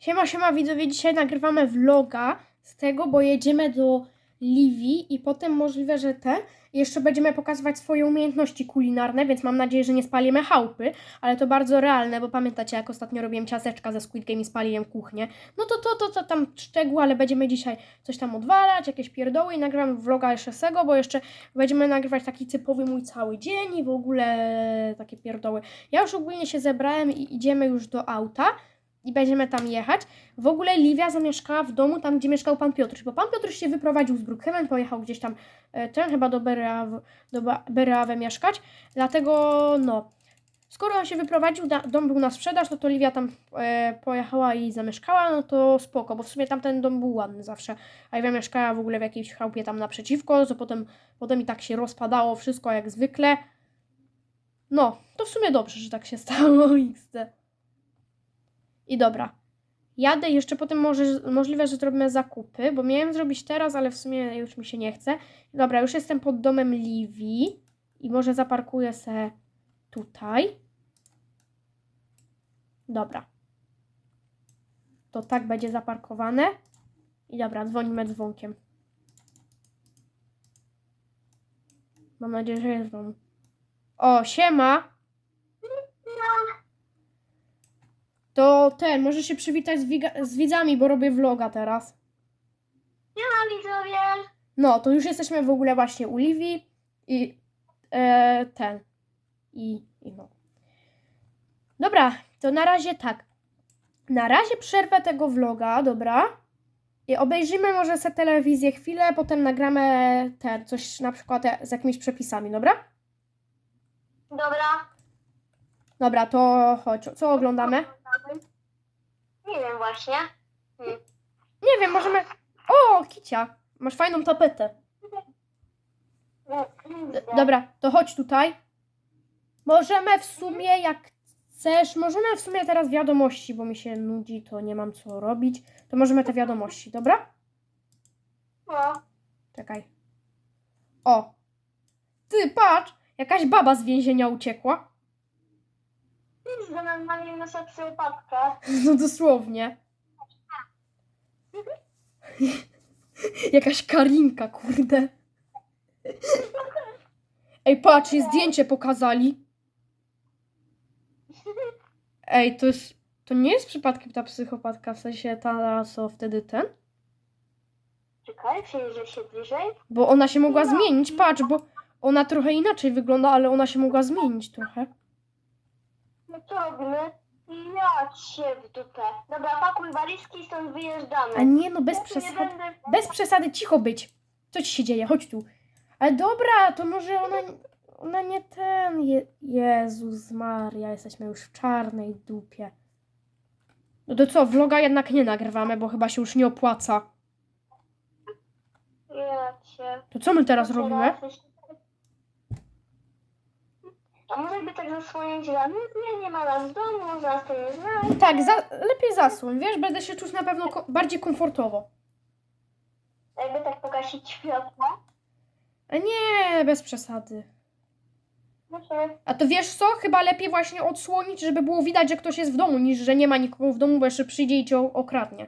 Siema, siema widzowie, dzisiaj nagrywamy vloga z tego, bo jedziemy do Liwii i potem możliwe, że te jeszcze będziemy pokazywać swoje umiejętności kulinarne, więc mam nadzieję, że nie spalimy chałupy, ale to bardzo realne, bo pamiętacie, jak ostatnio robiłem ciasteczka ze Squid Game i spaliłem kuchnię. No to to, to, to tam szczegóły, ale będziemy dzisiaj coś tam odwalać, jakieś pierdoły i nagramy vloga jeszcze z tego, bo jeszcze będziemy nagrywać taki typowy mój cały dzień i w ogóle takie pierdoły. Ja już ogólnie się zebrałem i idziemy już do auta i będziemy tam jechać. W ogóle Liwia zamieszkała w domu tam, gdzie mieszkał pan Piotr, bo pan Piotr się wyprowadził z Brookhaven, pojechał gdzieś tam, e, ten chyba do Bereaw- do Bereawy mieszkać, dlatego no, skoro on się wyprowadził, dom był na sprzedaż, no to Liwia tam e, pojechała i zamieszkała, no to spoko, bo w sumie tamten dom był ładny zawsze, a Liwia mieszkała w ogóle w jakiejś chałupie tam naprzeciwko, co potem, potem i tak się rozpadało wszystko jak zwykle. No, to w sumie dobrze, że tak się stało, XD. I dobra. Jadę jeszcze potem może, możliwe, że zrobimy zakupy, bo miałem zrobić teraz, ale w sumie już mi się nie chce. Dobra, już jestem pod domem Livi i może zaparkuję se tutaj. Dobra. To tak będzie zaparkowane. I dobra, dzwonimy dzwonkiem. Mam nadzieję, że jest domu. O, siema! To ten, może się przywitać z, wiga- z widzami, bo robię vloga teraz. Siema widzowie! No, to już jesteśmy w ogóle właśnie u Livi i e, ten. I, I no. Dobra, to na razie tak. Na razie przerwę tego vloga, dobra? I obejrzymy może sobie telewizję chwilę, potem nagramy ten, coś na przykład z jakimiś przepisami, dobra? Dobra. Dobra, to chodź. Co oglądamy? Nie wiem właśnie. Hmm. Nie wiem, możemy... O, Kicia! Masz fajną tapetę. D- Dobra, to chodź tutaj. Możemy w sumie, jak chcesz, możemy w sumie teraz wiadomości, bo mi się nudzi, to nie mam co robić. To możemy te wiadomości, dobra? No. Czekaj. O! Ty, patrz! Jakaś baba z więzienia uciekła. Że normalnie noszę psychopatkę. No dosłownie. Jakaś Karinka, kurde. Ej, patrz, jej zdjęcie pokazali. Ej, to jest. To nie jest przypadkiem ta psychopatka, w sensie ta, co wtedy ten? Czekaj, przyjrzę się bliżej. Bo ona się mogła zmienić, patrz, bo ona trochę inaczej wygląda, ale ona się mogła zmienić trochę. No co robimy? Ja cię w dupę. Dobra, pakuj walizki i stąd wyjeżdżamy. A nie, no bez Ja tu nie przesady. będę... Bez przesady, cicho być. Co ci się dzieje? Chodź tu. Ale dobra, to może ona, ona nie ten. Je, Jezus Maria, jesteśmy już w czarnej dupie. No to co, vloga jednak nie nagrywamy, bo chyba się już nie opłaca. Ja cię... To co my teraz robimy? A może by tak zasłonić ramię? Nie, nie ma nas w domu, zaraz to nie znać. Tak, za, lepiej zasłoń, wiesz, będę się czuć na pewno ko- bardziej komfortowo. Jakby tak pogasić światło. A nie, bez przesady. A to wiesz co? Chyba lepiej właśnie odsłonić, żeby było widać, że ktoś jest w domu, niż że nie ma nikogo w domu, bo jeszcze przyjdzie i cię okradnie.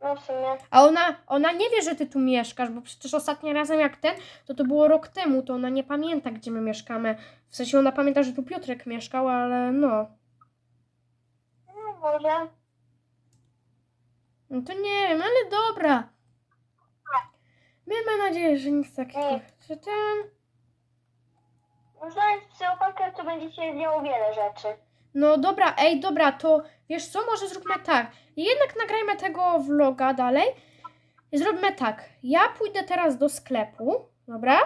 No w sumie. A ona, ona nie wie, że ty tu mieszkasz, bo przecież ostatnim razem jak ten, to to było rok temu, to ona nie pamięta, gdzie my mieszkamy. W sensie ona pamięta, że tu Piotrek mieszkał, ale no. No może. No to nie wiem, ale dobra. Miejmy nadzieję, że nic takiego. Że ten... Znając psychopatkę, to będzie się działo wiele rzeczy. No dobra, ej, dobra, to wiesz co, może zróbmy tak. Jednak nagrajmy tego vloga dalej. I zróbmy tak. Ja pójdę teraz do sklepu, dobra?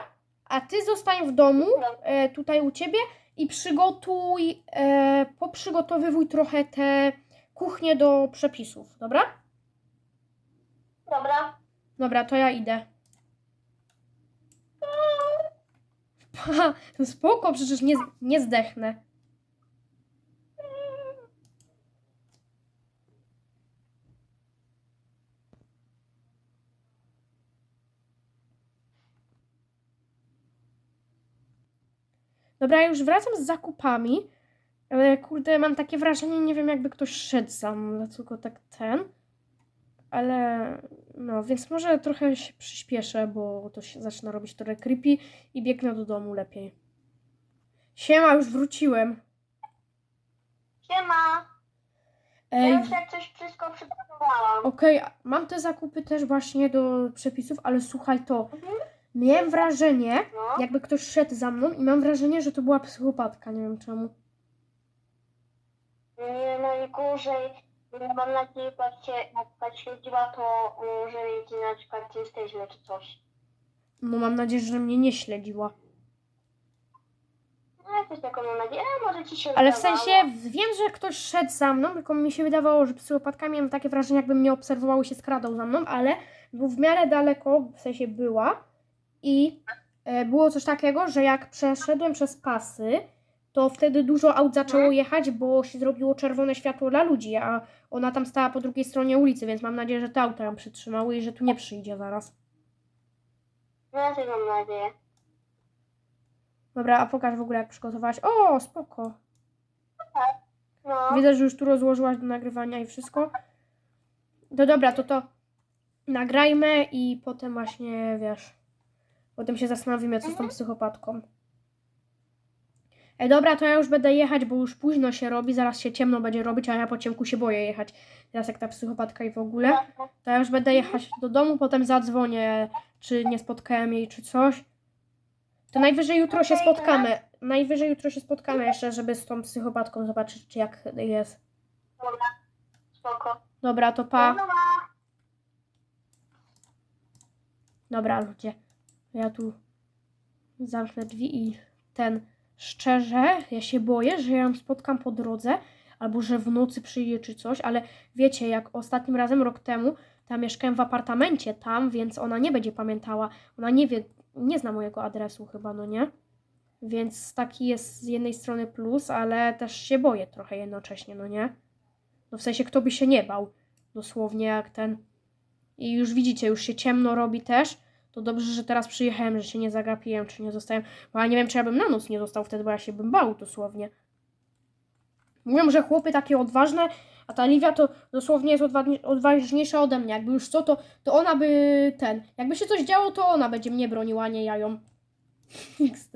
A ty zostań w domu, e, tutaj u ciebie i przygotuj, e, poprzygotowywuj trochę te kuchnie do przepisów, dobra? Dobra. Dobra, to ja idę. Pa, spoko, przecież nie, nie zdechnę. Dobra, ja już wracam z zakupami. Ale kurde, mam takie wrażenie, nie wiem, jakby ktoś szedł mną, dlatego tak ten. Ale no, więc może trochę się przyspieszę, bo to się zaczyna robić trochę creepy i biegnę do domu lepiej. Siema, już wróciłem. Siema! Ej, Ja już jak coś wszystko przygotowałam. okej, mam te zakupy też właśnie do przepisów, ale słuchaj to. Mhm. Miałem wrażenie, No. jakby ktoś szedł za mną i mam wrażenie, że to była psychopatka, nie wiem czemu. Nie, najgorzej. Ja mam nadzieję, patrzcie, jak śledziła, to może mieć na przykład czyste źle czy coś. No mam nadzieję, że mnie nie śledziła. No ja też taką mam nadzieję, ale może ci się Ale w sensie wiem, że ktoś szedł za mną, tylko mi się wydawało, że psychopatka miałem takie wrażenie, jakby mnie obserwował i się skradał za mną, ale był w miarę daleko, w sensie była i e, było coś takiego, że jak przeszedłem przez pasy, to wtedy dużo aut zaczęło Mhm. jechać, bo się zrobiło czerwone światło dla ludzi, a ona tam stała po drugiej stronie ulicy, więc mam nadzieję, że te auta ją przytrzymały i że tu nie przyjdzie zaraz. No ja też mam nadzieję. Dobra, a pokaż w ogóle jak przygotowałaś. O, spoko. No. Widzę, że już tu rozłożyłaś do nagrywania i wszystko. To dobra, to to nagrajmy i potem właśnie, wiesz, potem się zastanowimy, co z tą Mhm. psychopatką. Ej, dobra, to ja już będę jechać, bo już późno się robi, zaraz się ciemno będzie robić, a ja po ciemku się boję jechać. Teraz jak ta psychopatka i w ogóle. To ja już będę jechać do domu, potem zadzwonię, czy nie spotkałem jej, czy coś. To najwyżej jutro się spotkamy. Najwyżej jutro się spotkamy jeszcze, żeby z tą psychopatką zobaczyć, czy jak jest. Dobra. Spoko. Dobra, to pa. Dobra, ludzie. Ja tu zamknę drzwi i ten. Szczerze, ja się boję, że ja ją spotkam po drodze, albo że w nocy przyjdzie czy coś, ale wiecie, jak ostatnim razem, rok temu, tam mieszkałem w apartamencie tam, więc ona nie będzie pamiętała. Ona nie wie, nie zna mojego adresu chyba, no nie? Więc taki jest z jednej strony plus, ale też się boję trochę jednocześnie, no nie? No w sensie, kto by się nie bał, dosłownie jak ten. I już widzicie, już się ciemno robi też. To dobrze, że teraz przyjechałem, że się nie zagapiłem, czy nie zostałem. Bo ja nie wiem, czy ja bym na noc nie został wtedy, bo ja się bym bał dosłownie. Mówią, że chłopy takie odważne, a ta Livia to dosłownie jest odwa- odważniejsza ode mnie. Jakby już co, to, to ona by ten. Jakby się coś działo, to ona będzie mnie broniła, nie ja ją. XD.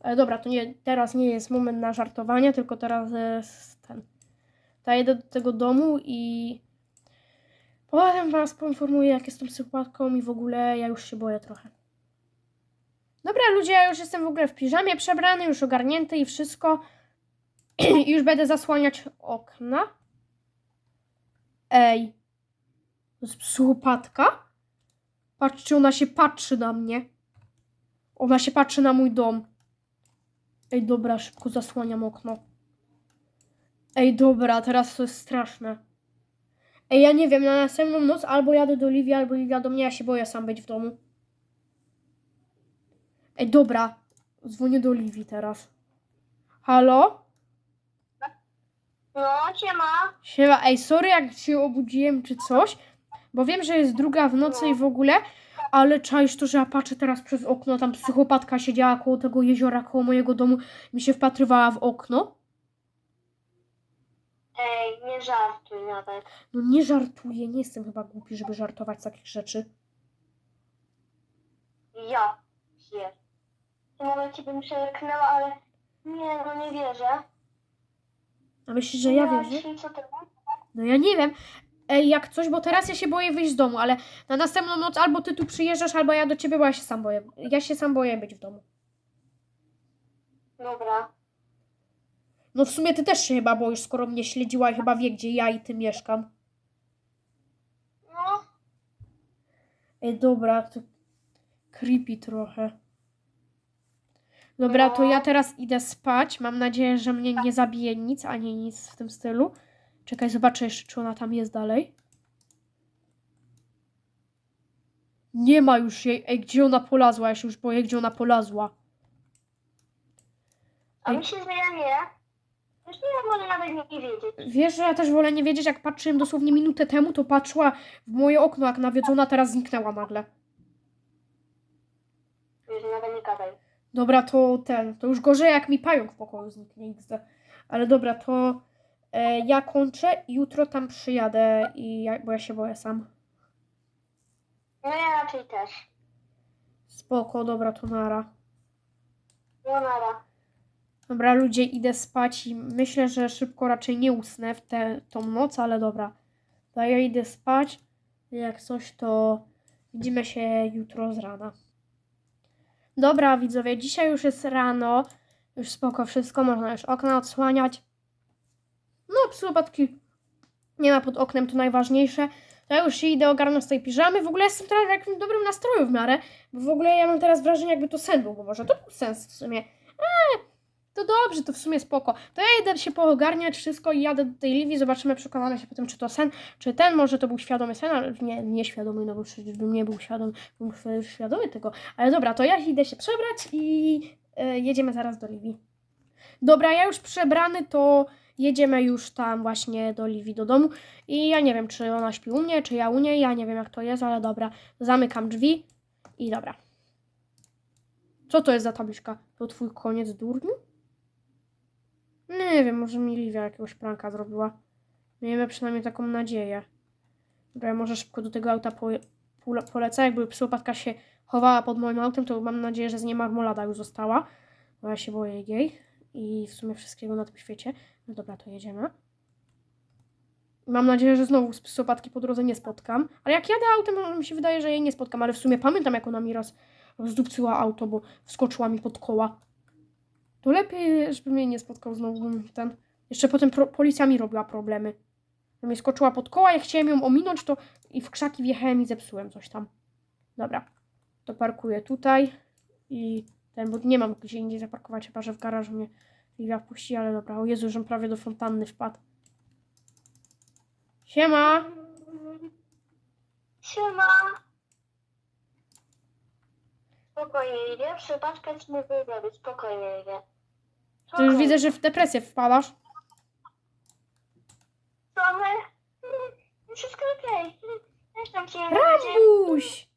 Ale dobra, to nie, teraz nie jest moment na żartowanie, tylko teraz jest ten. Ta jedę do tego domu i potem was poinformuję, jak jestem psychopatką i w ogóle ja już się boję trochę. Dobra, ludzie, ja już jestem w ogóle w piżamie przebrany, już ogarnięty i wszystko. I już będę zasłaniać okna. Ej. To psychopatka? Patrzcie, ona się patrzy na mnie. Ona się patrzy na mój dom. Ej, dobra, szybko zasłaniam okno. Ej, dobra, teraz to jest straszne. Ej, ja nie wiem, na następną noc albo jadę do Liwii, albo Liwia do mnie, ja się boję sam być w domu. Ej, dobra, dzwonię do Liwii teraz. Halo? No, siema. Siema, ej, sorry jak się obudziłem czy coś, bo wiem, że jest druga w nocy i w ogóle, ale czaisz to, że ja patrzę teraz przez okno, tam psychopatka siedziała koło tego jeziora, koło mojego domu, mi się wpatrywała w okno. Ej, nie żartuj nawet. No nie żartuję, nie jestem chyba głupi, żeby żartować z takich rzeczy. Ja pier. To nawet ci bym ale nie, no nie wierzę. A myślisz, że ja wierzę? ci co ty No ja nie wiem. Ej, jak coś, bo teraz ja się boję wyjść z domu, ale na następną noc albo ty tu przyjeżdżasz, albo ja do ciebie, bo ja się sam boję. Ja się sam boję być w domu. Dobra. No w sumie ty też się chyba boisz, skoro mnie śledziła i chyba wie, gdzie ja i ty mieszkam. No, Ej, dobra, to creepy trochę. Dobra, to ja teraz idę spać. Mam nadzieję, że mnie nie zabije nic, ani nic w tym stylu. Czekaj, zobaczę jeszcze, czy ona tam jest dalej. Nie ma już jej. Ej, gdzie ona polazła? Ja się już boję, gdzie ona polazła. a mi się zmienia nie. Już nie może nawet nie wiedzieć. Wiesz, że ja też wolę nie wiedzieć, jak patrzyłem dosłownie minutę temu, to patrzyła w moje okno, jak nawiedzona, teraz zniknęła nagle. Już nawet nie gadaj. Dobra, to ten, to już gorzej jak mi pająk w pokoju zniknie XD. Ale dobra, to e, ja kończę i jutro tam przyjadę, i ja, bo ja się boję sam. No ja raczej też. Spoko, dobra, to nara. No nara. Dobra, ludzie, idę spać i myślę, że szybko raczej nie usnę w tę tą noc, ale dobra. To ja idę spać. Jak coś, to widzimy się jutro z rana. Dobra, widzowie, dzisiaj już jest rano. Już spoko wszystko, można już okna odsłaniać. No, psychopatki nie ma pod oknem, to najważniejsze. To ja już się idę ogarnąć z tej piżamy. W ogóle jestem teraz w jakimś dobrym nastroju w miarę, bo w ogóle ja mam teraz wrażenie, jakby to sen był, bo może to był sens w sumie. To dobrze, to w sumie spoko. To ja idę się poogarniać wszystko i jadę do tej Livi, zobaczymy, przekonamy się potem, czy to sen, czy ten, może to był świadomy sen, ale nie, nieświadomy, no bo przecież bym nie był świadomy, bym świadomy tego. Ale dobra, to ja idę się przebrać i e, jedziemy zaraz do Livi. Dobra, ja już przebrany, to jedziemy już tam właśnie do Livi, do domu i ja nie wiem, czy ona śpi u mnie, czy ja u niej, ja nie wiem jak to jest, ale dobra, zamykam drzwi i dobra. Co to jest za tabliczka? To twój koniec durniu? Nie wiem, może mi Livia jakiegoś pranka zrobiła. Miejmy przynajmniej taką nadzieję. Dobra, ja może szybko do tego auta po, pole- polecę. Jakby psychopatka się chowała pod moim autem, to mam nadzieję, że z niej marmolada już została. Bo ja się boję jej i w sumie wszystkiego na tym świecie. No dobra, to jedziemy. Mam nadzieję, że znowu z psychopatki po drodze nie spotkam. Ale jak jadę autem, mi się wydaje, że jej nie spotkam. Ale w sumie pamiętam, jak ona mi raz rozdupcyła auto, bo wskoczyła mi pod koła. To lepiej, żeby mnie nie spotkał znowu ten. Jeszcze potem pro, policja mi robiła problemy. Że mnie skoczyła pod koła, jak chciałem ją ominąć, to i w krzaki wjechałem i zepsułem coś tam. Dobra, to parkuję tutaj i ten, bo nie mam gdzie indziej zaparkować, chyba że w garażu mnie Livia wpuści, ale dobra. O Jezu, żem prawie do fontanny wpadł. Siema! Siema. Spokojnie, Lidia. Przypaczkę ci nie wyrobić. Spokojnie, Lidia. Ty już widzę, że w depresję wpadasz. Mamy. Wszystko okej. Też tam ci nie będzie. Rambuś!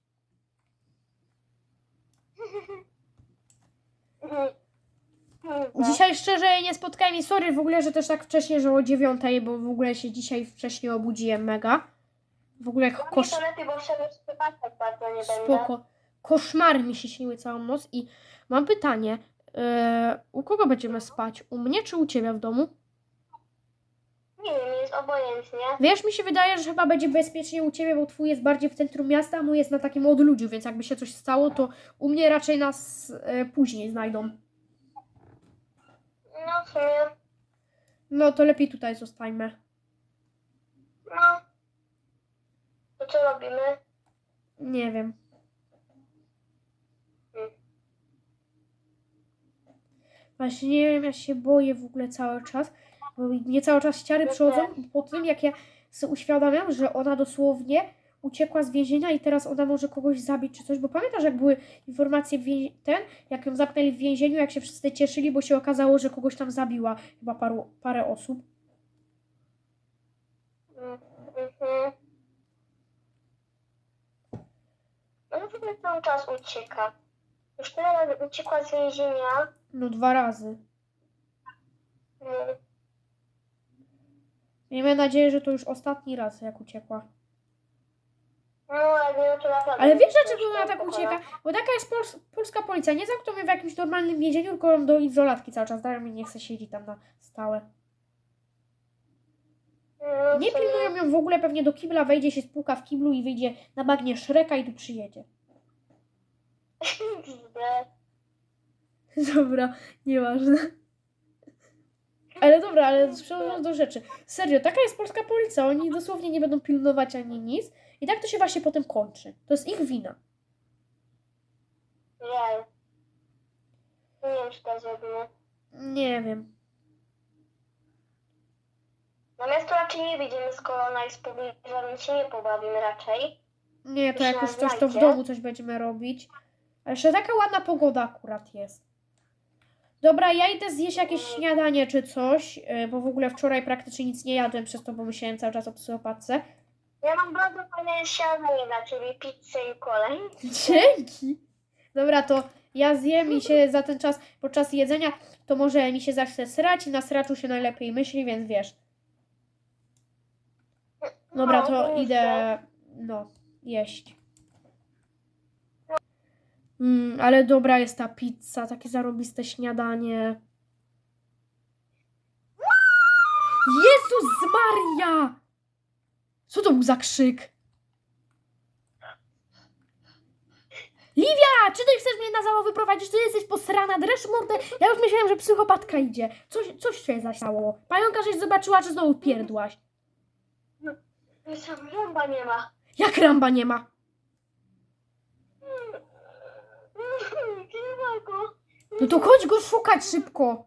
Dzisiaj szczerze nie spotkałem i sorry w ogóle, że też tak wcześnie, że o dziewiątej, bo w ogóle się dzisiaj wcześniej obudziłem mega. W ogóle Kosz... kosz... bardzo nie będę. spoko. Koszmary mi się śniły całą noc i mam pytanie. Yy, u kogo będziemy spać? U mnie czy u ciebie w domu? Nie wiem, jest obojętnie. Wiesz, mi się wydaje, że chyba będzie bezpiecznie u ciebie, bo twój jest bardziej w centrum miasta, a mój jest na takim odludziu, więc jakby się coś stało, to u mnie raczej nas e, później znajdą. No w sumie. No to lepiej tutaj zostańmy. No. To co robimy? Nie wiem. Hmm. Właśnie nie wiem, ja się boję w ogóle cały czas, bo mnie cały czas ściary przychodzą po tym, jak ja sobie uświadamiam, że ona dosłownie uciekła z więzienia i teraz ona może kogoś zabić czy coś, bo pamiętasz, jak były informacje ten, jak ją zamknęli w więzieniu, jak się wszyscy cieszyli, bo się okazało, że kogoś tam zabiła, chyba paru, parę osób. Mhm. Ogóle cały czas ucieka. Już tyle razy uciekła z więzienia. No dwa razy. Mm, Miejmy nadzieję, że to już ostatni raz, jak uciekła. No, ale nie, to naprawdę. Ale wiesz, dlaczego ona tak ucieka? Bo taka jest pols- polska policja. Nie zamkną mnie w jakimś normalnym więzieniu, tylko ją do izolatki cały czas dają i nie chce siedzieć tam na stałe. W Nie pilnują ją w ogóle, pewnie do kibla wejdzie się spłuka w kiblu i wyjdzie na bagnie Szreka i tu przyjedzie. Dobra, nieważne. Ale dobra, ale przechodząc do rzeczy. Serio, taka jest polska policja. Oni dosłownie nie będą pilnować ani nic. I tak to się właśnie potem kończy. To jest ich wina. Nie. Nie wiem, czy to. Nie wiem. Na miasto raczej nie widzimy, skoro ona jest pobliża, więc się nie pobawimy raczej. Nie, to Już jak już coś, to w znajdzie. domu coś będziemy robić. Jeszcze taka ładna pogoda akurat jest. Dobra, ja idę zjeść jakieś śniadanie czy coś, yy, bo w ogóle wczoraj praktycznie nic nie jadłem, przez to pomyślałem cały czas o psychopatce. Ja mam bardzo fajne śniadanie dla ciebie, pizzę i kolej. Dzięki! Dobra, to ja zjem i się za ten czas, podczas jedzenia, to może mi się zacznę srać i na sraczu się najlepiej myśli, więc wiesz. Dobra, No, to myślę. idę, no, jeść. Mm, ale dobra jest ta pizza, takie zarobiste śniadanie. Jezus Maria! Co to był za krzyk? Livia, czy ty chcesz mnie na zało wyprowadzić? Ty jesteś posrana, dreszcz mordę. Ja już myślałem, że psychopatka idzie. Coś, coś się zastało. Pająka żeś zobaczyła, czy znowu pierdłaś. Jeszcze rąba nie ma. Jak ramba nie ma? Nie ma go. No to chodź go szukać szybko.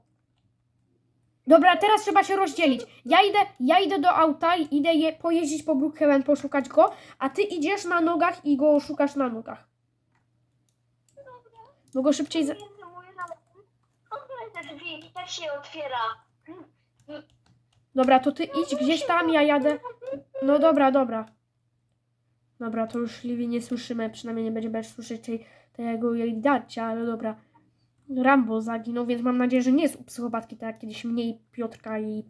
Dobra, teraz trzeba się rozdzielić. Ja idę, ja idę do auta i idę je, pojeździć po Brookhaven, poszukać go, a ty idziesz na nogach i go szukasz na nogach. Bo go szybciej... Za... Drzwi, tak się otwiera. Dobra, to ty idź gdzieś tam, ja jadę. No dobra, dobra. Dobra, to już Livi nie słyszymy, przynajmniej nie będziemy słyszeć tej, tego jej dacia, ale dobra. Rambo zaginął, więc mam nadzieję, że nie jest u psychopatki, tak jak kiedyś mniej Piotrka i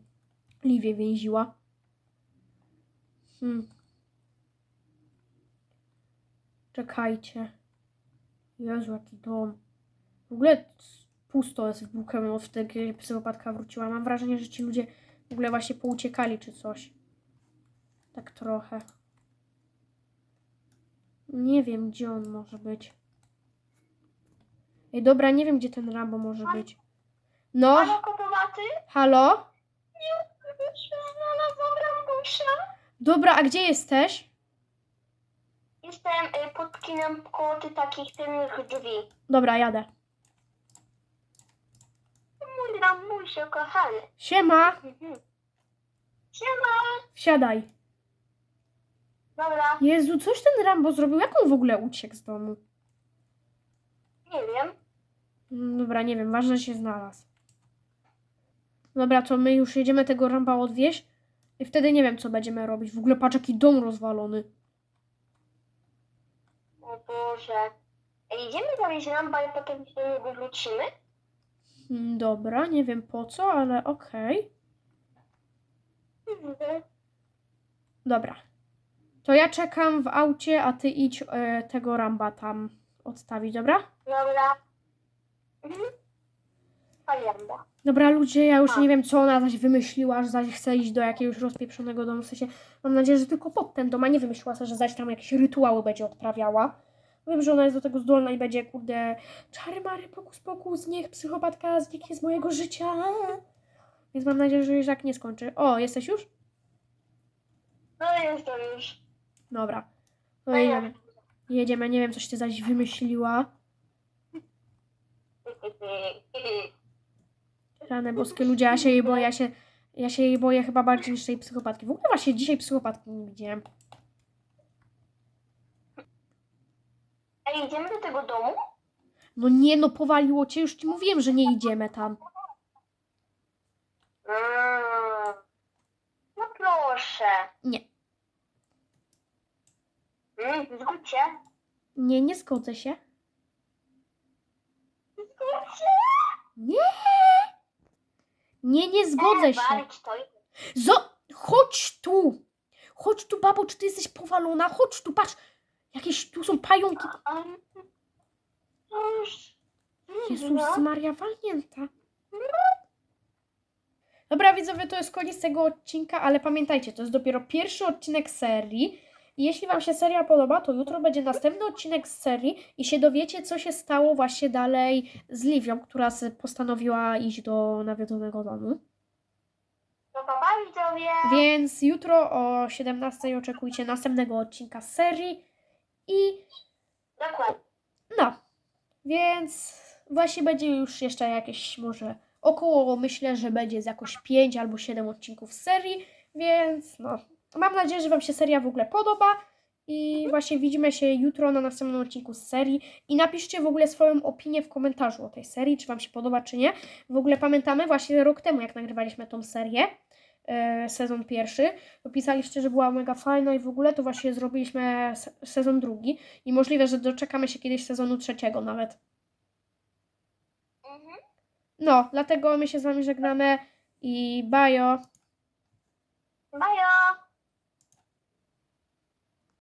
Livię więziła. Hmm. Czekajcie. Jezu, jaki dom. W ogóle pusto jest w Brookhaven od wtedy, kiedy psychopatka wróciła. Mam wrażenie, że ci ludzie w ogóle właśnie pouciekali czy coś. Tak trochę. Nie wiem, gdzie on może być. Ej, dobra, nie wiem, gdzie ten Rambo może być. No, Halo, kotowaty? halo? Znalazłam Rambusia. Dobra, a gdzie jesteś? Jestem y, pod kinem koło tych takich tylnych drzwi. Dobra, jadę. Mój Rambusie, kochany. Siema, Mhm. Siema. wsiadaj. Dobra, Jezu, coś ten Rambo zrobił? Jak on w ogóle uciekł z domu? nie wiem. Mm, Dobra, nie wiem, ważne, się znalazł. Dobra, to my już jedziemy tego Ramba odwieźć i wtedy nie wiem, co będziemy robić. W ogóle patrz, jaki dom rozwalony. O Boże. Idziemy zawieźć Ramba i potem do niego wrócimy? Mm, Dobra, nie wiem po co, ale okej. Mhm. Dobra. To ja czekam w aucie, a ty idź e, tego Ramba tam odstawić, dobra? Dobra. Dobra, ludzie, ja już nie wiem, co ona zaś wymyśliła, że zaś chce iść do jakiegoś rozpieprzonego domu. W sensie, mam nadzieję, że tylko pod ten dom, a nie wymyśliła sobie, że zaś tam jakieś rytuały będzie odprawiała. Wiem, że ona jest do tego zdolna i będzie, kurde, czary mary, pokus pokus, niech psychopatka zniknie z mojego życia. Więc mam nadzieję, że już tak nie skończy. O, jesteś już? No jest to już. Dobra. No jedziemy. Jedziemy, nie wiem, coś ty zaś wymyśliła. Rane boskie ludzie, ja się jej boję, ja się, ja się jej boję chyba bardziej niż tej psychopatki. W ogóle właśnie dzisiaj psychopatki nie widziałem. Ej, idziemy do tego domu? No nie, no powaliło cię, już ci mówiłem, że nie idziemy tam. Mm. No proszę. Nie. Mm, zgódź się. Nie, nie zgodzę się. Nie! Nie, nie zgodzę się. Zo chodź tu! Chodź tu, babo, czy ty jesteś powalona? Chodź tu, patrz! Jakieś tu są pająki. Jezus No. Maria walnięta. Dobra, widzowie, to jest koniec tego odcinka, ale pamiętajcie, to jest dopiero pierwszy odcinek serii. Jeśli Wam się seria podoba, to jutro będzie następny odcinek z serii i się dowiecie, co się stało właśnie dalej z Liwią, która postanowiła iść do nawiedzonego domu. No papa widzowie. Więc jutro o 17 oczekujcie następnego odcinka z serii. I Dokładnie. no, więc właśnie będzie już jeszcze jakieś może około, myślę, że będzie z jakoś 5 albo 7 odcinków z serii, więc no, mam nadzieję, że Wam się seria w ogóle podoba i właśnie widzimy się jutro na następnym odcinku z serii i napiszcie w ogóle swoją opinię w komentarzu o tej serii, czy Wam się podoba, czy nie. W ogóle pamiętamy właśnie rok temu, jak nagrywaliśmy tą serię, e, sezon pierwszy, to pisaliście, że była mega fajna i w ogóle to właśnie zrobiliśmy se- sezon drugi i możliwe, że doczekamy się kiedyś sezonu trzeciego nawet. No, dlatego my się z wami żegnamy i bajo. Bajo!